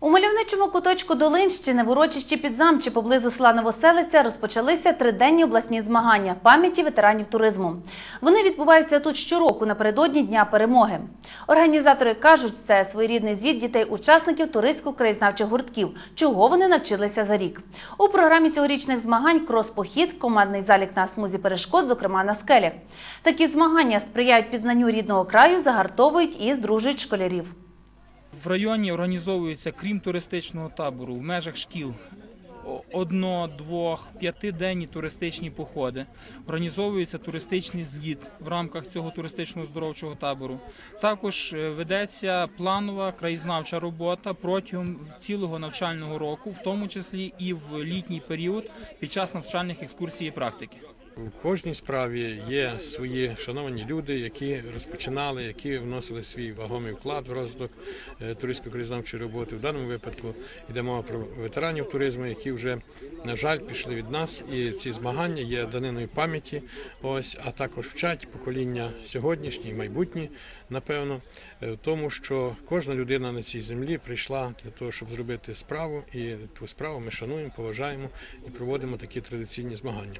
У мальовничому куточку Долинщини в урочищі Підзамчі поблизу села Новоселиця розпочалися триденні обласні змагання пам'яті ветеранів туризму. Вони відбуваються тут щороку напередодні Дня перемоги. Організатори кажуть, це своєрідний звіт дітей-учасників туристсько-краєзнавчих гуртків, чого вони навчилися за рік. У програмі цьогорічних змагань крос-похід, командний залік на смузі перешкод, зокрема на скелях. Такі змагання сприяють пізнанню рідного краю, загартовують і здружують школярів. В районі організовується, крім туристичного табору, в межах шкіл одно, двох, п'ятиденні туристичні походи. Організовується туристичний зліт в рамках цього туристичного здоровчого табору. Також е, ведеться планова краєзнавча робота протягом цілого навчального року, в тому числі і в літній період під час навчальних екскурсій і практики. У кожній справі є свої шановані люди, які розпочинали, які вносили свій вагомий вклад в розвиток е, туристсько-краєзнавчої роботи. В даному випадку йде мова про ветеранів туризму, які вже, на жаль, пішли від нас. І ці змагання є даниною пам'яті. Ось, а також вчать покоління сьогоднішні і майбутні, напевно, е, в тому, що кожна людина на цій землі прийшла для того, щоб зробити справу, і ту справу ми шануємо, поважаємо і проводимо такі традиційні змагання.